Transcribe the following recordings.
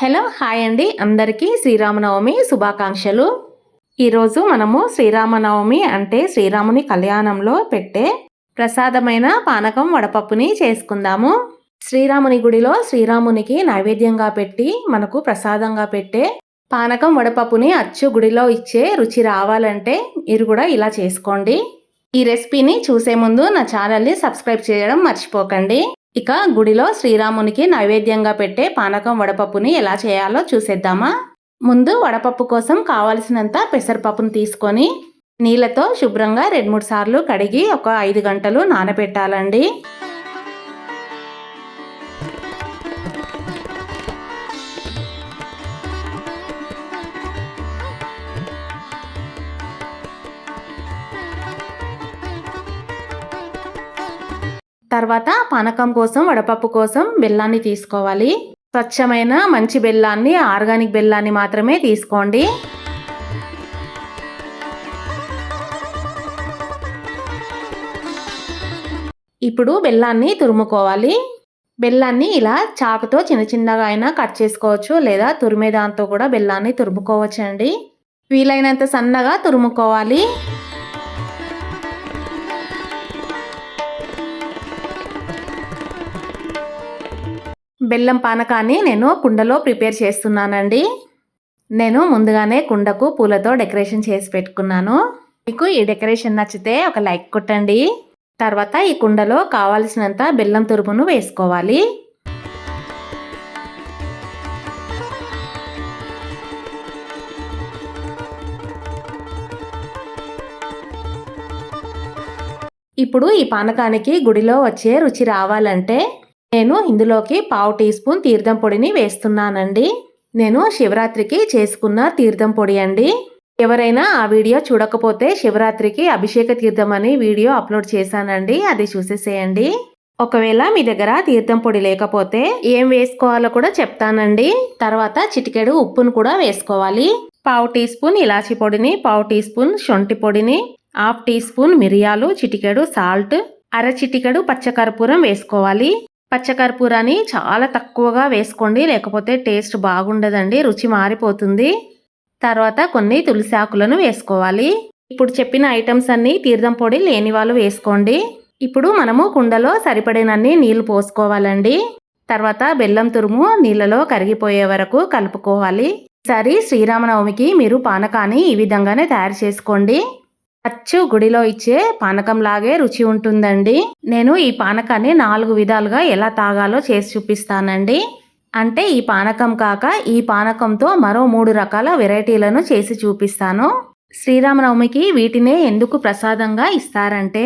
Hello hi అండి. అందరికీ శ్రీరామనవమి శుభాకాంక్షలు. ఈరోజు మనము శ్రీరామనవమి అంటే శ్రీరాముని కళ్యాణంలో పెట్టే ప్రసాదమైన పానకం వడపప్పుని చేసుకుందాము. శ్రీరాముని గుడిలో శ్రీరామునికి నైవేద్యంగా పెట్టి మనకు ప్రసాదంగా పెట్టే పానకం వడపప్పుని అచ్చు గుడిలో ఇచ్చే రుచి రావాలంటే మీరు కూడా ఇలా చేసుకోండి. ఈ రెసిపీని చూసే ముందు నా ఛానల్ని సబ్స్క్రైబ్ చేయడం మర్చిపోకండి. ఇక గుడిలో శ్రీరామునికి నైవేద్యంగా పెట్టే పానకం వడపప్పుని ఎలా చేయాలో చూసేద్దామా? ముందు వడపప్పు కోసం కావలసినంత పెసరపప్పును తీసుకొని నీళ్ళతో శుభ్రంగా రెండు మూడు సార్లు కడిగి ఒక ఐదు గంటలు నానబెట్టాలండి. తర్వాత పానకం కోసం వడపప్పు కోసం బెల్లాన్ని తీసుకోవాలి. స్వచ్ఛమైన మంచి బెల్లాన్ని ఆర్గానిక్ బెల్లాన్ని మాత్రమే తీసుకోండి. ఇప్పుడు బెల్లాన్ని తురుముకోవాలి. బెల్లాన్ని ఇలా చాకుతో చిన్న చిన్నగా అయినా కట్ చేసుకోవచ్చు లేదా తురిమే దాంతో కూడా బెల్లాన్ని తురుముకోవచ్చు అండి వీలైనంత సన్నగా తురుముకోవాలి. బెల్లం పానకాన్ని నేను కుండలో ప్రిపేర్ చేస్తున్నానండి. నేను ముందుగానే కుండకు పూలతో డెకరేషన్ చేసి పెట్టుకున్నాను. మీకు ఈ డెకరేషన్ నచ్చితే ఒక లైక్ కొట్టండి. తర్వాత ఈ కుండలో కావాల్సినంత బెల్లం తురుమును వేసుకోవాలి. ఇప్పుడు ఈ పానకానికి గుడిలో వచ్చే రుచి రావాలంటే నేను ఇందులోకి పావు టీ స్పూన్ తీర్థం పొడిని వేస్తున్నానండి. నేను శివరాత్రికి చేసుకున్న తీర్థం పొడి అండి. ఎవరైనా ఆ వీడియో చూడకపోతే శివరాత్రికి అభిషేక తీర్థం అని వీడియో అప్లోడ్ చేశానండి. అది చూసేసేయండి. ఒకవేళ మీ దగ్గర తీర్థం పొడి లేకపోతే ఏం వేసుకోవాలో కూడా చెప్తానండి. తర్వాత చిటికెడు ఉప్పును కూడా వేసుకోవాలి. పావు టీ స్పూన్ ఇలాచి పొడిని పావు టీ స్పూన్ శొంఠి పొడిని హాఫ్ టీ స్పూన్ మిరియాలు చిటికెడు సాల్ట్ అర చిటికెడు పచ్చకర్పూరం వేసుకోవాలి. పచ్చకర్పూరాన్ని చాలా తక్కువగా వేసుకోండి లేకపోతే టేస్ట్ బాగుండదండి రుచి మారిపోతుంది. తర్వాత కొన్ని తులసి ఆకులను వేసుకోవాలి. ఇప్పుడు చెప్పిన ఐటమ్స్ అన్నీ తీర్థం పొడి లేని వాళ్ళు వేసుకోండి. ఇప్పుడు మనము కుండలో సరిపడినన్ని నీళ్ళు పోసుకోవాలండి. తర్వాత బెల్లం తురుము నీళ్ళలో కరిగిపోయే వరకు కలుపుకోవాలి. సరే శ్రీరామనవమికి మీరు పానకాన్ని ఈ విధంగానే తయారు చేసుకోండి. అచ్చు గుడిలో ఇచ్చే పానకంలాగే రుచి ఉంటుందండి. నేను ఈ పానకాన్ని నాలుగు విధాలుగా ఎలా తాగాలో చేసి చూపిస్తానండి. అంటే ఈ పానకం కాక ఈ పానకంతో మరో మూడు రకాల వెరైటీలను చేసి చూపిస్తాను. శ్రీరామనవమికి వీటినే ఎందుకు ప్రసాదంగా ఇస్తారంటే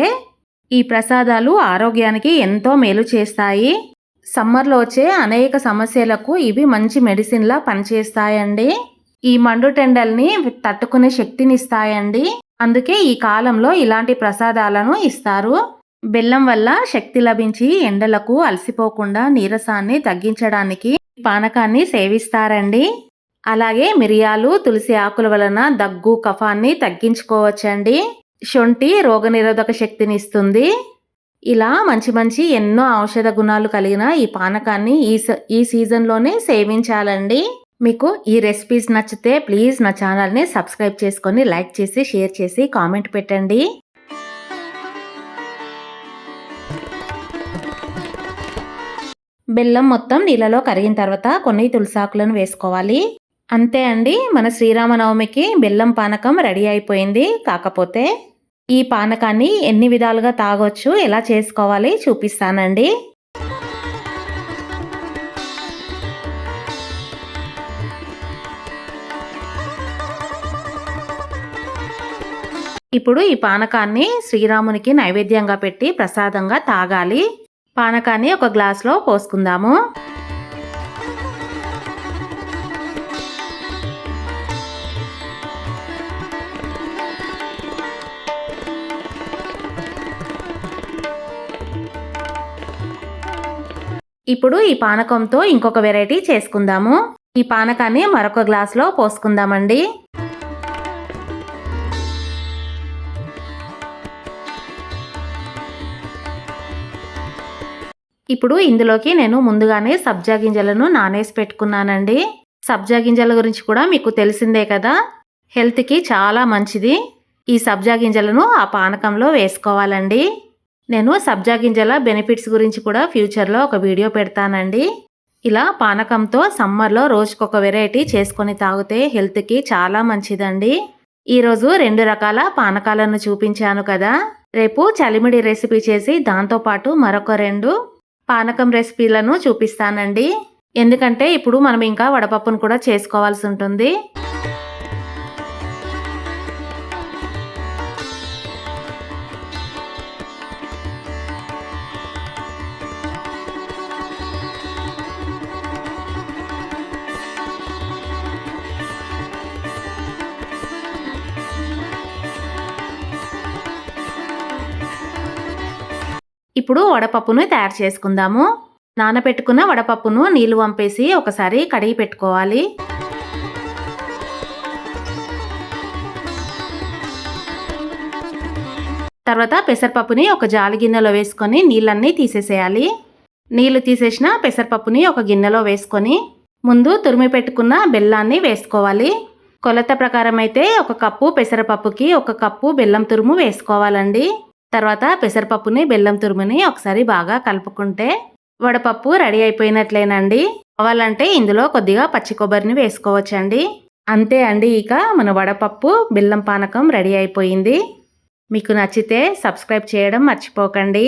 ఈ ప్రసాదాలు ఆరోగ్యానికి ఎంతో మేలు చేస్తాయి. సమ్మర్లో వచ్చే అనేక సమస్యలకు ఇవి మంచి మెడిసిన్లా పనిచేస్తాయండి. ఈ మండుటెండల్ని తట్టుకునే శక్తినిస్తాయండి. అందుకే ఈ కాలంలో ఇలాంటి ప్రసాదాలను ఇస్తారు. బెల్లం వల్ల శక్తి లభించి ఎండలకు అలసిపోకుండా నీరసాన్ని తగ్గించడానికి పానకాన్ని సేవిస్తారండి. అలాగే మిరియాలు తులసి ఆకుల వలన దగ్గు కఫాన్ని తగ్గించుకోవచ్చండి. శొంఠి రోగనిరోధక శక్తిని ఇస్తుంది. ఇలా మంచి మంచి ఎన్నో ఔషధ గుణాలు కలిగిన ఈ పానకాన్ని ఈ ఈ సీజన్లోనే సేవించాలండి. మీకు ఈ రెసిపీస్ నచ్చితే ప్లీజ్ నా ఛానల్ని సబ్స్క్రైబ్ చేసుకొని లైక్ చేసి షేర్ చేసి కామెంట్ పెట్టండి. బెల్లం మొత్తం నీళ్ళలో కరిగిన తర్వాత కొన్ని తులసాకులను వేసుకోవాలి. అంతే అండి మన శ్రీరామనవమికి బెల్లం పానకం రెడీ అయిపోయింది. కాకపోతే ఈ పానకాన్ని ఎన్ని విధాలుగా తాగొచ్చు ఎలా చేసుకోవాలి చూపిస్తానండి. ఇప్పుడు ఈ పానకాన్ని శ్రీరామునికి నైవేద్యంగా పెట్టి ప్రసాదంగా తాగాలి. పానకాన్ని ఒక గ్లాస్లో పోసుకుందాము. ఇప్పుడు ఈ పానకంతో ఇంకొక వెరైటీ చేసుకుందాము. ఈ పానకాన్ని మరొక గ్లాస్లో పోసుకుందామండి. ఇప్పుడు ఇందులోకి నేను ముందుగానే సబ్జా గింజలను నానేసి పెట్టుకున్నానండి. సబ్జా గింజల గురించి కూడా మీకు తెలిసిందే కదా. హెల్త్కి చాలా మంచిది. ఈ సబ్జా గింజలను ఆ పానకంలో వేసుకోవాలండి. నేను సబ్జా గింజల బెనిఫిట్స్ గురించి కూడా ఫ్యూచర్లో ఒక వీడియో పెడతానండి. ఇలా పానకంతో సమ్మర్లో రోజుకొక వెరైటీ చేసుకొని తాగితే హెల్త్కి చాలా మంచిదండి. ఈరోజు రెండు రకాల పానకాలను చూపించాను కదా. రేపు చలిమిడి రెసిపీ చేసి దాంతోపాటు మరొక రెండు పానకం రెసిపీలను చూపిస్తానండి. ఎందుకంటే ఇప్పుడు మనం ఇంకా వడపప్పును కూడా చేసుకోవాల్సి ఉంటుంది. ఇప్పుడు వడపప్పును తయారు చేసుకుందాము. నానబెట్టుకున్న వడపప్పును నీళ్ళు వంపేసి ఒకసారి కడిగి పెట్టుకోవాలి. తర్వాత పెసరపప్పుని ఒక జాలి గిన్నెలో వేసుకొని నీళ్ళన్నీ తీసేసేయాలి. నీళ్ళు తీసేసిన పెసరపప్పుని ఒక గిన్నెలో వేసుకొని ముందు తురిమి పెట్టుకున్న బెల్లాన్ని వేసుకోవాలి. కొలత ప్రకారం అయితే ఒక కప్పు పెసరపప్పుకి ఒక కప్పు బెల్లం తురుము వేసుకోవాలండి. తర్వాత పెసరపప్పుని బెల్లం తురుముని ఒకసారి బాగా కలుపుకుంటే వడపప్పు రెడీ అయిపోయినట్లేనండి. కావాలంటే ఇందులో కొద్దిగా పచ్చి కొబ్బరిని వేసుకోవచ్చండి. అంతే అండి ఇక మన వడపప్పు బెల్లం పానకం రెడీ అయిపోయింది. మీకు నచ్చితే సబ్స్క్రైబ్ చేయడం మర్చిపోకండి.